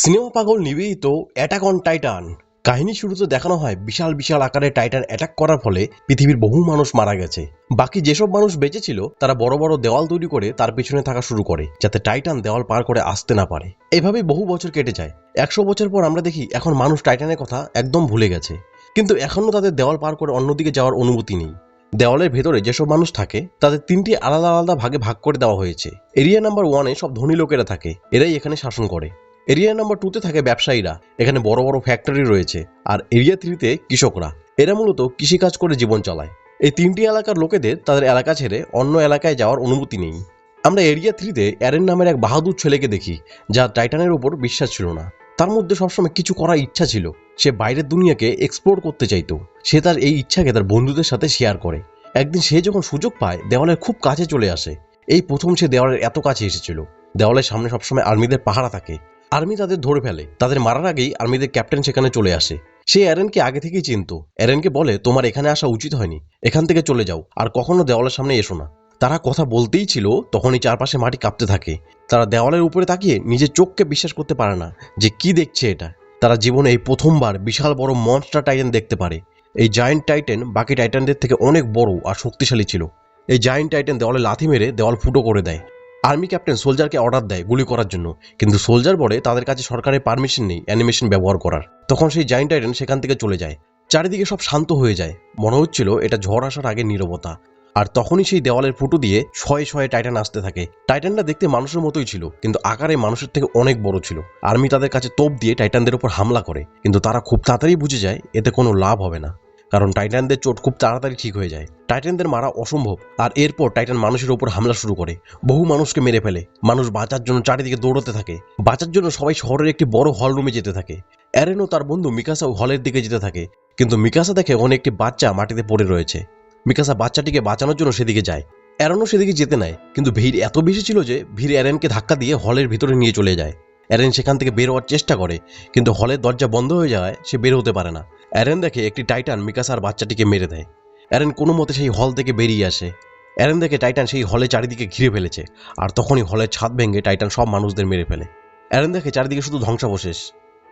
Cinema পাগল নিবেদিত attack on Titan কাহিনী শুরুতে দেখানো হয় বিশাল বিশাল আকারে টাইটান অ্যাটাক করার ফলে পৃথিবীর বহু মানুষ মারা গেছে। বাকি যেসব মানুষ বেঁচে ছিল, তারা বড় বড় দেওয়াল তৈরি করে তার পিছনে থাকা শুরু করে, যাতে টাইটান দেওয়াল পার করে আসতে না পারে। এভাবেই বহু বছর কেটে যায়। একশো বছর পর আমরা দেখি এখন মানুষ টাইটানের কথা একদম ভুলে গেছে। কিন্তু এখনও তাদের দেওয়াল পার করে অন্যদিকে যাওয়ার অনুমতি নেই। দেওয়ালের ভেতরে যেসব মানুষ থাকে, তাদের তিনটি আলাদা আলাদা ভাগে ভাগ করে দেওয়া হয়েছে। এরিয়া নাম্বার ওয়ানে সব ধনী লোকেরা থাকে। এরাই এখানে শাসন করে। এরিয়া নাম্বার টুতে থাকে ব্যবসায়ীরা। এখানে বড় বড় ফ্যাক্টরি রয়েছে আর এরিয়া থ্রিতে কৃষকরা। এরা মূলত কৃষিকাজ করে জীবন চালায়। এই তিনটি এলাকার লোকেদের তাদের এলাকা ছেড়ে অন্য এলাকায় যাওয়ার অনুমতি নেই। আমরা এরিয়া থ্রিতে অ্যারেন নামের এক বাহাদুর ছেলেকে দেখি, যা টাইটানের উপর বিশ্বাস ছিল না। তার মধ্যে সবসময় কিছু করার ইচ্ছা ছিল। সে বাইরের দুনিয়াকে এক্সপ্লোর করতে চাইতো। সে তার এই ইচ্ছাকে তার বন্ধুদের সাথে শেয়ার করে। একদিন সে যখন সুযোগ পায়, দেওয়ালের খুব কাছে চলে আসে। এই প্রথম সে দেওয়ালের এত কাছে এসেছিল। দেওয়ালের সামনে সবসময় আর্মিদের পাহারা থাকে। আর্মি তাদের ধরে ফেলে। তাদের মারার আগেই আর্মিদের ক্যাপ্টেন সেখানে চলে আসে। সে অ্যারেনকে আগে থেকেই চিনতো। অ্যারেনকে বলে, তোমার এখানে আসা উচিত হয়নি। এখান থেকে চলে যাও। আর কখনো দেওয়ালের সামনে এসো না। তারা কথা বলতেই ছিল, তখনই চারপাশে মাটি কাঁপতে থাকে। তারা দেওয়ালের উপরে তাকিয়ে নিজের চোখকে বিশ্বাস করতে পারে না যে কি দেখছে এটা। তারা জীবনে এই প্রথমবার বিশাল বড় মনস্টার টাইটেন দেখতে পারে। এই জায়েন্ট টাইটেন বাকি টাইটানদের থেকে অনেক বড় আর শক্তিশালী ছিল। এই জায়েন্ট টাইটেন দেওয়ালে লাথি মেরে দেওয়াল ফুটো করে দেয়। আর্মি ক্যাপ্টেন সোলজারকে অর্ডার দেয় গুলি করার জন্য, কিন্তু সোলজার বলে তাদের কাছে সরকারের পারমিশন নেই অ্যানিমেশন ব্যবহার করার। তখন সেই জায়েন্ট টাইটেন সেখান থেকে চলে যায়। চারিদিকে সব শান্ত হয়ে যায়। মনে হচ্ছিল এটা ঝড় আসার আগে নীরবতা। আর তখনই সেই দেওয়ালের ফুটো দিয়ে শয়ে শয়ে টাইটান আসতে থাকে। টাইটানটা দেখতে মানুষের মতোই ছিল, কিন্তু আকারে মানুষের থেকে অনেক বড় ছিল। আর্মি তাদের কাছে তোপ দিয়ে টাইটানদের উপর হামলা করে, কিন্তু তারা খুব তাড়াতাড়ি বুঝে যায় এতে কোনো লাভ হবে না। কারণ টাইটানদের চোট খুব তাড়াতাড়ি ঠিক হয়ে যায়। টাইটানদের মারা অসম্ভব, আর এরপর টাইটান মানুষের উপর হামলা শুরু করে। বহু মানুষকে মেরে ফেলে। মানুষ বাঁচার জন্য চারিদিকে দৌড়তে থাকে। বাঁচার জন্য সবাই শহরের একটি বড় হল রুমে যেতে থাকে। অ্যারেনও তার বন্ধু মিকাসাও হলের দিকে যেতে থাকে। কিন্তু মিকাসা দেখে ওখানে একটি বাচ্চা মাটিতে পড়ে রয়েছে। মিকাসা বাচ্চাটিকে বাঁচানোর জন্য সেদিকে যায়। অ্যারনও সেদিকে যেতে নেয়, কিন্তু ভিড় এত বেশি ছিল যে ভিড় অ্যারেনকে ধাক্কা দিয়ে হলের ভিতরে নিয়ে চলে যায়। অ্যারেন সেখান থেকে বের হওয়ার চেষ্টা করে, কিন্তু হলের দরজা বন্ধ হয়ে যাওয়ায় সে বের হতে পারে না। অ্যারেন দেখে একটি টাইটান মিকাসার বাচ্চাটিকে মেরে দেয়। অ্যারেন কোনো মতে সেই হল থেকে বেরিয়ে আসে। অ্যারেন দেখে টাইটান সেই হলে চারিদিকে ঘিরে ফেলেছে, আর তখনই হলের ছাদ ভেঙে টাইটান সব মানুষদের মেরে ফেলে। অ্যারেন দেখে চারিদিকে শুধু ধ্বংসাবশেষ।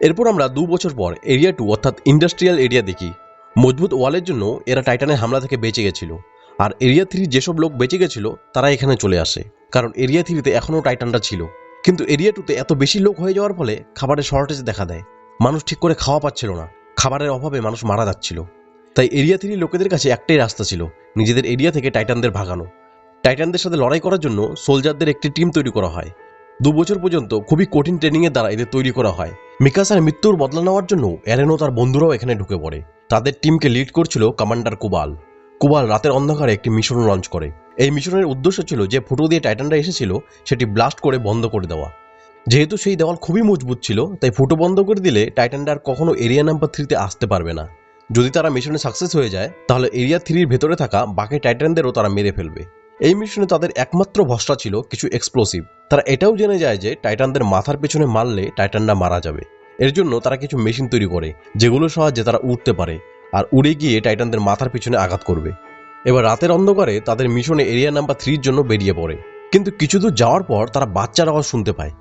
এরপর আমরা দু বছর পর এরিয়া টু, অর্থাৎ ইন্ডাস্ট্রিয়াল এরিয়া দেখি। মজবুত ওয়ালের জন্য এরা টাইটানের হামলা থেকে বেঁচে গেছিল, আর এরিয়া থ্রি যেসব লোক বেঁচে গেছিল তারা এখানে চলে আসে, কারণ এরিয়া থ্রিতে এখনও টাইটানটা ছিল। কিন্তু এরিয়া টুতে এত বেশি লোক হয়ে যাওয়ার ফলে খাবারের শর্টেজ দেখা দেয়। মানুষ ঠিক করে খাওয়া পাচ্ছিল না। খাবারের অভাবে মানুষ মারা যাচ্ছিল। তাই এরিয়া থ্রি লোকেদের কাছে একটাই রাস্তা ছিল, নিজেদের এরিয়া থেকে টাইটানদের ভাগানো। টাইটানদের সাথে লড়াই করার জন্য সোলজারদের একটি টিম তৈরি করা হয়। দু বছর পর্যন্ত খুবই কঠিন ট্রেনিংয়ের দ্বারা এদের তৈরি করা হয়। মিকাসার মৃত্যুর বদলা নেওয়ার জন্য অ্যারেনো তার বন্ধুরাও এখানে ঢুকে পড়ে। তাদের টিমকে লিড করছিল কমান্ডার কুবাল। কুবাল রাতের অন্ধকারে একটি মিশন লঞ্চ করে। এই মিশনের উদ্দেশ্য ছিল যে ফুটো দিয়ে টাইটানরা এসেছিল, সেটি ব্লাস্ট করে বন্ধ করে দেওয়া। যেহেতু সেই দেওয়াল খুবই মজবুত ছিল, তাই ফুটো বন্ধ করে দিলে টাইটানরা আর কখনো এরিয়া নাম্বার থ্রিতে আসতে পারবে না। যদি তারা মিশনে সাকসেস হয়ে যায়, তাহলে এরিয়া থ্রির ভেতরে থাকা বাকি টাইটানদেরও তারা মেরে ফেলবে। এই মিশনে তাদের একমাত্র ভরসা ছিল কিছু এক্সপ্লোসিভ তারা এটাও জেনে যায় যে টাইটানদের মাথার পেছনে মারলে টাইটানরা মারা যাবে। এর জন্য তারা কিছু মেশিন তৈরি করে যেগুলোর সাহায্যে তারা উঠতে পারে, আর উড়ে গিয়ে টাইটানদের মাথার পিছনে আঘাত করবে। এবার রাতের অন্ধকারে তাদের মিশনে এরিয়া নাম্বার থ্রির জন্য বেরিয়ে পড়ে। কিন্তু কিছু দূর যাওয়ার পর তারা বাচ্চার আওয়াজ শুনতে পায়।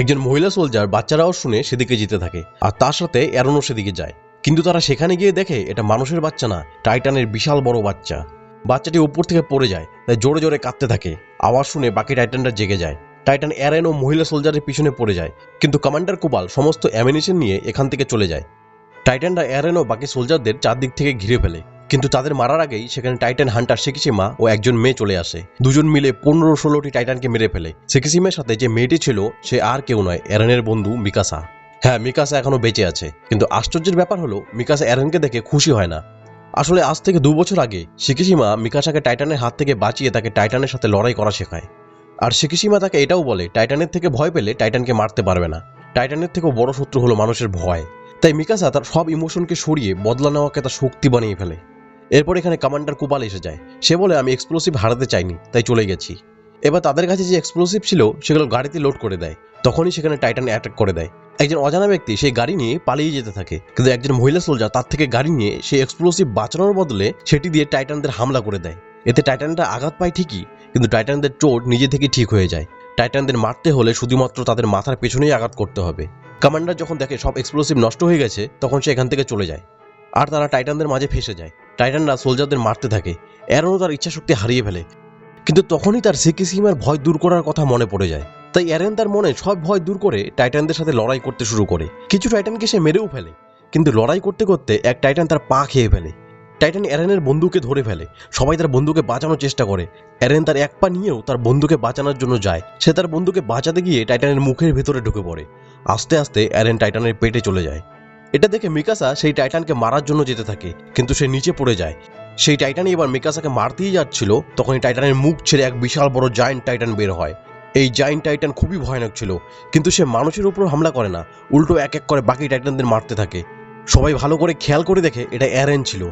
একজন মহিলা সোলজার বাচ্চার আওয়াজ শুনে সেদিকে যেতে থাকে, আর তার সাথে অ্যারোনও সেদিকে যায়। কিন্তু তারা সেখানে গিয়ে দেখে এটা মানুষের বাচ্চা না, টাইটানের বিশাল বড় বাচ্চা। বাচ্চাটি উপর থেকে পড়ে যায়, তাই জোরে জোরে কাঁদতে থাকে। আওয়াজ শুনে বাকি টাইটানরা জেগে যায়। টাইটান অ্যারেন ও মহিলা সোলজারের পিছনে পড়ে যায়, কিন্তু কমান্ডার কুবাল সমস্ত অ্যামিনেশন নিয়ে এখান থেকে চলে যায়। টাইটানরা অ্যারেন ও বাকি সোলজারদের চারদিক থেকে ঘিরে ফেলে। কিন্তু তাদের মারার আগেই সেখানে টাইটান হান্টার সেকিসিমা ও একজন মেয়ে চলে আসে। দুজন মিলে পনেরো ষোলোটি টাইটানকে মেরে ফেলে। সেকিসিমের সাথে যে মেয়েটি ছিল, সে আর কেউ নয়, অ্যারেনের বন্ধু মিকাসা। হ্যাঁ মিকাসা এখনও বেঁচে আছে। কিন্তু আশ্চর্যের ব্যাপার হলো, মিকাসা অ্যারেনকে দেখে খুশি হয় না। আসলে আজ থেকে দু বছর আগে শিকিসিমা মিকাসাকে টাইটানের হাত থেকে বাঁচিয়ে তাকে টাইটানের সাথে লড়াই করা শেখায়। আর শিকিসিমা তাকে এটাও বলে, টাইটানের থেকে ভয় পেলে টাইটানকে মারতে পারবে না। টাইটানের থেকেও বড় শত্রু হলো মানুষের ভয়। তাই মিকাসা তার সব ইমোশনকে সরিয়ে বদলা নেওয়াকে তার শক্তি বানিয়ে ফেলে। এরপর এখানে কমান্ডার কুপাল এসে যায়। সে বলে, আমি এক্সপ্লোসিভ হারাতে চাইনি, তাই চলে গেছি। এবার তাদের কাছে যে এক্সপ্লোসিভ ছিল, সেগুলো গাড়িতে লোড করে দেয়। তখনই সেখানে টাইটান অ্যাটাক করে দেয়। একজন অজানা ব্যক্তি সেই গাড়ি নিয়ে পালিয়ে যেতে থাকে, কিন্তু একজন মহিলা সোলজার তার থেকে গাড়ি নিয়ে সেই এক্সপ্লোসিভ বাঁচানোর বদলে সেটি দিয়ে টাইটানদের হামলা করে দেয়। এতে টাইটানরা আঘাত পায় ঠিকই, কিন্তু টাইটানদের চোট নিজে থেকে ঠিক হয়ে যায়। টাইটানদের মারতে হলে শুধুমাত্র তাদের মাথার পেছনেই আঘাত করতে হবে। কমান্ডার যখন দেখে সব এক্সপ্লোসিভ নষ্ট হয়ে গেছে, তখন সে এখান থেকে চলে যায়। আর তারা টাইটানদের মাঝে ফেসে যায়। টাইটানরা সোলজারদের মারতে থাকে। অ্যারনও তার ইচ্ছাশক্তি হারিয়ে ফেলে। কিন্তু তখনই তার সিকিসিমার ভয় দূর করার কথা মনে পড়ে যায়। তাই অ্যারেন তার মনে সব ভয় দূর করে টাইটানদের সাথে লড়াই করতে শুরু করে। কিছু টাইটানকে সে মেরেও ফেলে, কিন্তু লড়াই করতে করতে এক টাইটান তার পা খেয়ে ফেলে। টাইটান অ্যারেনের বন্ধুকে ধরে ফেলে, সবাই তার বন্ধুকে বাঁচানোর চেষ্টা করে। অ্যারেন তার এক পা নিয়েও তার বন্ধুকে বাঁচানোর জন্য যায়। সে তার বন্ধুকে বাঁচাতে গিয়ে টাইটানের মুখের ভেতরে ঢুকে পড়ে। আস্তে আস্তে অ্যারেন টাইটানের পেটে চলে যায়। এটা দেখে মিকাসা সেই টাইটানকে মারার জন্য যেতে থাকে, কিন্তু সে নিচে পড়ে যায়। সেই টাইটানই এবার মিকাসাকে মারতেই যাচ্ছিল, তখনই টাইটানের মুখ ছেড়ে এক বিশাল বড় জায়েন্ট টাইটান বের হয়। এই জায়েন্ট টাইটান খুবই ভয়ানক ছিল, কিন্তু সে মানুষের উপর হামলা করে না, উল্টো এক এক করে বাকি টাইটানদের মারতে থাকে। সবাই ভালো করে খেয়াল করে দেখে এটা অ্যারেন ছিল,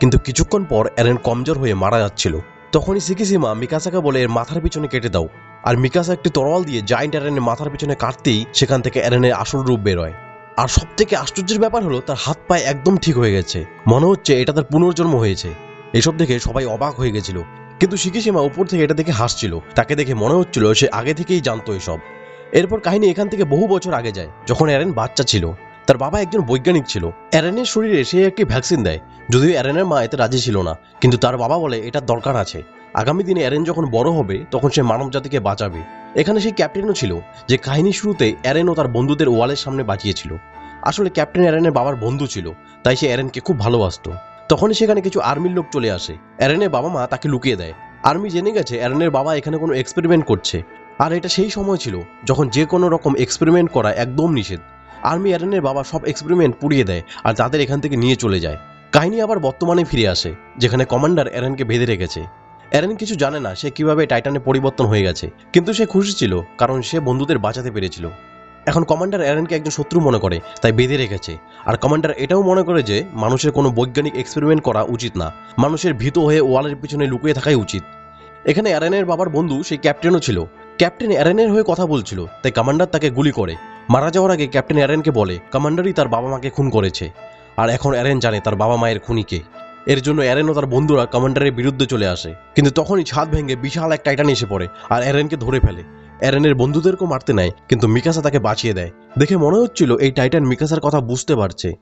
কিন্তু কিছুক্ষণ পর অ্যারেন কমজোর হয়ে মারা যাচ্ছিল। তখনই সিকিসিমা মিকাসাকে বলে, এর মাথার পিছনে কেটে দাও। আর মিকাসা একটি তরোয়াল দিয়ে জায়েন্ট অ্যারেনের মাথার পিছনে কাটতেই সেখান থেকে অ্যারেনের আসল রূপ বেরোয় আর সব থেকে আশ্চর্যের ব্যাপার হলো, তার হাত পায়ে একদম ঠিক হয়ে গেছে। মনে হচ্ছে এটা তার পুনর্জন্ম হয়েছে। এসব দেখে সবাই অবাক হয়ে গেছিল। কিন্তু শিকিসীমা উপর থেকে এটা দেখে হাসছিল। তাকে দেখে মনে হচ্ছিল সে আগে থেকেই জানতো এসব। এরপর কাহিনী এখান থেকে বহু বছর আগে যায়, যখন অ্যারেন বাচ্চা ছিল। তার বাবা একজন বৈজ্ঞানিক ছিল। অ্যারেনের শরীরে সে একটি ভ্যাকসিন দেয়। যদিও অ্যারেনের মা এতে রাজি ছিল না। কিন্তু তার বাবা বলে এটা দরকার আছে। আগামী দিনে অ্যারেন যখন বড় হবে, তখন সে মানব জাতিকে বাঁচাবে। এখানে সেই ক্যাপ্টেনও ছিল, যে কাহিনী শুরুতে অ্যারেন ও তার বন্ধুদের ওয়ালের সামনে বাঁচিয়েছিল। আসলে ক্যাপ্টেন অ্যারেনের বাবার বন্ধু ছিল, তাই সে অ্যারেনকে খুব ভালোবাসতো। তখনই সেখানে কিছু আর্মির লোক চলে আসে। অ্যারেনের বাবা মা তাকে লুকিয়ে দেয়। আর্মি জেনে গেছে অ্যারেনের বাবা এখানে কোনো এক্সপেরিমেন্ট করছে। আর এটা সেই সময় ছিল, যখন যে কোনো রকম এক্সপেরিমেন্ট করা একদম নিষেধ। আর্মি অ্যারেনের বাবা সব এক্সপেরিমেন্ট পুড়িয়ে দেয় আর তাদের এখান থেকে নিয়ে চলে যায়। কাহিনী আবার বর্তমানে ফিরে আসে, যেখানে কমান্ডার অ্যারেনকে বেঁধে রেখেছে। অ্যারেন কিছু জানে না সে কীভাবে টাইটানে পরিবর্তন হয়ে গেছে। কিন্তু সে খুশি ছিল, কারণ সে বন্ধুদের বাঁচাতে পেরেছিল। এখন কমান্ডার অ্যারেনকে একজন শত্রু মনে করে, তাই বেঁধে রেখেছে। আর কমান্ডার এটাও মনে করে যে, মানুষের কোনো বৈজ্ঞানিক এক্সপেরিমেন্ট করা উচিত না। মানুষের ভীত হয়ে ওয়ালের পিছনে লুকিয়ে থাকাই উচিত। এখানে অ্যারেনের বাবার বন্ধু সেই ক্যাপ্টেনও ছিল। ক্যাপ্টেন অ্যারেনের হয়ে কথা বলছিল, তাই কমান্ডার তাকে গুলি করে। মারা যাওয়ার আগে ক্যাপ্টেন অ্যারেনকে বলে, কমান্ডারই তার বাবা মাকে খুন করেছে। আর এখন অ্যারেন জানে তার বাবা মায়ের খুনিকে। এর জন্য অ্যারেন ও তার বন্ধুরা কমান্ডারের বিরুদ্ধে চলে আসে। কিন্তু তখনই ছাদ ভেঙে বিশাল এক টাইটান এসে পড়ে আর অ্যারেনকে ধরে ফেলে। অ্যারেনের বন্ধুদেরকেও মারতে নেয়, কিন্তু মিকাসা তাকে বাঁচিয়ে দেয়। দেখে মনে হচ্ছিল এই টাইটান মিকাসার কথা বুঝতে পারছে।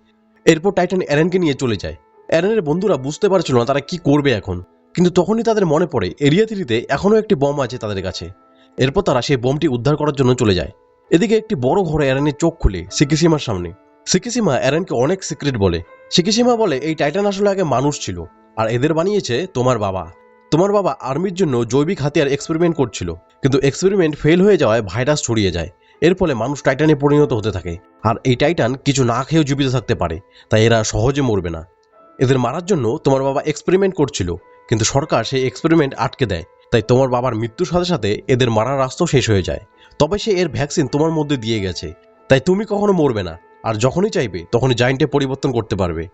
এরপর টাইটান অ্যারেনকে নিয়ে চলে যায়। অ্যারেনের বন্ধুরা বুঝতে পারছিল না তারা কি করবে এখন। কিন্তু তখনই তাদের মনে পড়ে, এরিয়া থ্রিতে এখনও একটি বোম আছে তাদের কাছে। এরপর তারা সেই বোমটি উদ্ধার করার জন্য চলে যায়। এদিকে একটি বড় ঘরে অ্যারেনের চোখ খুলে সিকিসিমার সামনে। সিকিসিমা অ্যারেনকে অনেক সিক্রেট বলে। সিকিসিমা বলে, এই টাইটান আসলে আগে মানুষ ছিল, আর এদের বানিয়েছে তোমার বাবা। তোমার বাবা আর্মির জন্য জৈবিক হাতিয়ার এক্সপেরিমেন্ট করছিল, কিন্তু এক্সপেরিমেন্ট ফেল হয়ে যাওয়ায় ভাইরাস ছড়িয়ে যায়। এর ফলে মানুষ টাইটানে পরিণত হতে থাকে, আর এই টাইটান কিছু না খেয়েও জীবিত থাকতে পারে, তাই এরা সহজে মরবে না। এদের মারার জন্য তোমার বাবা এক্সপেরিমেন্ট করছিল, কিন্তু সরকার সেই এক্সপেরিমেন্ট আটকে দেয়। তাই তোমার বাবার মৃত্যুর সাথে সাথে এদের মারার রাস্তাও শেষ হয়ে যায়। তবে সে এর ভ্যাকসিন তোমার মধ্যে দিয়ে গেছে। তাই তুমি কখনো মরবে না। আর যখনই চাইবে, তখনই জায়েন্টে পরিবর্তন করতে পারবে।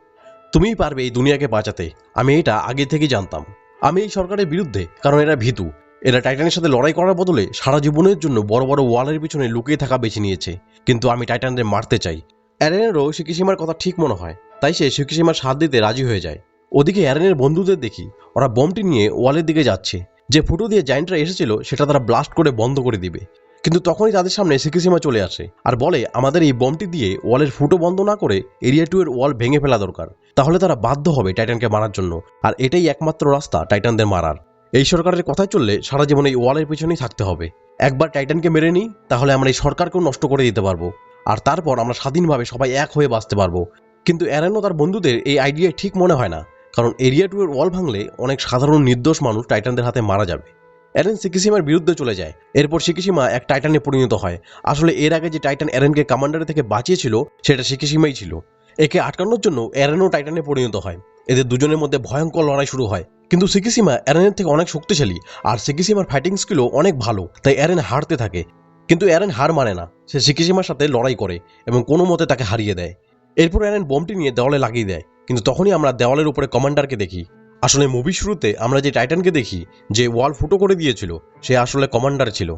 তুমিই পারবে এই দুনিয়াকে বাঁচাতে। আমি এটা আগে থেকেই জানতাম। আমি এই সরকারের বিরুদ্ধে, কারণ এরা ভীতু। এরা টাইটানের সাথে লড়াই করার বদলে সারা জীবনের জন্য বড় বড় ওয়ালের পিছনে লুকিয়ে থাকা বেছে নিয়েছে। কিন্তু আমি টাইটানদের মারতে চাই। অ্যারেনেরও শিকিসীমার কথা ঠিক মনে হয়। তাই সে শিকিসীমার সাথ দিতে রাজি হয়ে যায়। ওদিকে অ্যারেনের বন্ধুদের দেখি, ওরা বমটি নিয়ে ওয়ালের দিকে যাচ্ছে। যে ফুটো দিয়ে জায়েন্টরা এসেছিল, সেটা তারা ব্লাস্ট করে বন্ধ করে দিবে। কিন্তু তখনই তাদের সামনে সিকিসীমা চলে আসে আর বলে, আমাদের এই বমটি দিয়ে ওয়ালের ফুটো বন্ধ না করে এরিয়া টু এর ওয়াল ভেঙে ফেলা দরকার। তাহলে তারা বাধ্য হবে টাইটানকে মারার জন্য। আর এটাই একমাত্র রাস্তা টাইটানদের মারার। এই সরকারের কথায় চললে সারা জীবন এই ওয়ালের পিছনেই থাকতে হবে। একবার টাইটানকে মেরে নিই, তাহলে আমরা এই সরকারকেও নষ্ট করে দিতে পারব। আর তারপর আমরা স্বাধীনভাবে সবাই এক হয়ে বাঁচতে পারব। কিন্তু অ্যারেন তার বন্ধুদের এই আইডিয়া ঠিক মনে হয় না। কারণ এরিয়া টু এর ওয়াল ভাঙলে অনেক সাধারণ নির্দোষ মানুষ টাইটানদের হাতে মারা যাবে। অ্যারেন সিকিসিমার বিরুদ্ধে চলে যায়। এরপর সিকিসিমা এক টাইটানে পরিণত হয়। আসলে এর আগে যে টাইটান অ্যারেনকে কমান্ডারের থেকে বাঁচিয়েছিল, সেটা সিকিসিমাই ছিল। একে আটকানোর জন্য অ্যারেনও টাইটানে পরিণত হয়। এদের দুজনের মধ্যে ভয়ঙ্কর লড়াই শুরু হয়। কিন্তু সিকিসিমা অ্যারেনের থেকে অনেক শক্তিশালী, আর সিকিসিমার ফাইটিং স্কিলও অনেক ভালো, তাই অ্যারেন হারতে থাকে। কিন্তু অ্যারেন হার মানে না। সে সিকিসিমার সাথে লড়াই করে এবং কোনো মতে তাকে হারিয়ে দেয়। এরপর অ্যারেন বোমটি নিয়ে দেওয়ালে লাগিয়ে দেয়। কিন্তু তখনই আমরা দেওয়ালের উপরে কমান্ডারকে দেখি। আসলে মুভি শুরুতে আমরা যে টাইটানকে দেখি, যে ওয়াল ফুটো করে দিয়েছিল, সে আসলে কমান্ডার ছিল।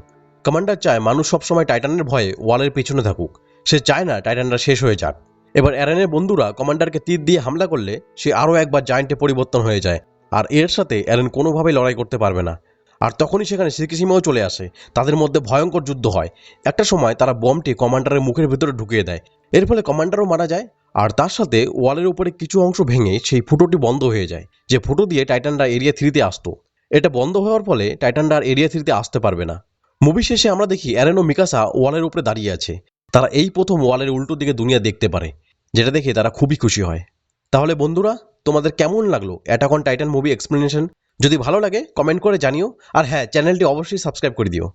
কমান্ডার চায় মানুষ সবসময় টাইটানের ভয়ে ওয়ালের পেছনে থাকুক। সে চায় না টাইটানরা শেষ হয়ে যাক। এবার অ্যারেনের বন্ধুরা কমান্ডারকে তীর দিয়ে হামলা করলে সে আরও একবার জায়েন্টে পরিবর্তন হয়ে যায়, আর এর সাথে অ্যারেন কোনোভাবেই লড়াই করতে পারবে না। আর তখনই সেখানে শ্রীকৃষ্ণও চলে আসে। তাদের মধ্যে ভয়ঙ্কর যুদ্ধ হয়। একটা সময় তারা বমটি কমান্ডারের মুখের ভিতরে ঢুকিয়ে দেয়। এর ফলে কমান্ডারও মারা যায় আর তার সাথে ওয়ালের উপরে কিছু অংশ ভেঙে সেই ফুটোটি বন্ধ হয়ে যায়, যে ফুটো দিয়ে টাইটানরা এরিয়া থ্রিতে আসতো। এটা বন্ধ হওয়ার ফলে টাইটানরা এরিয়া থ্রিতে আসতে পারবে না। মুভি শেষে আমরা দেখি অ্যারেন মিকাসা ওয়ালের উপরে দাঁড়িয়ে আছে। তারা এই প্রথম ওয়ালের উল্টো দিকে দুনিয়া দেখতে পারে, যেটা দেখে তারা খুবই খুশি হয়। তাহলে বন্ধুরা, তোমাদের কেমন লাগল Attack on Titan movie explanation যদি ভালো লাগে কমেন্ট করে জানিও। আর হ্যাঁ চ্যানেলটি অবশ্যই সাবস্ক্রাইব করে দিও।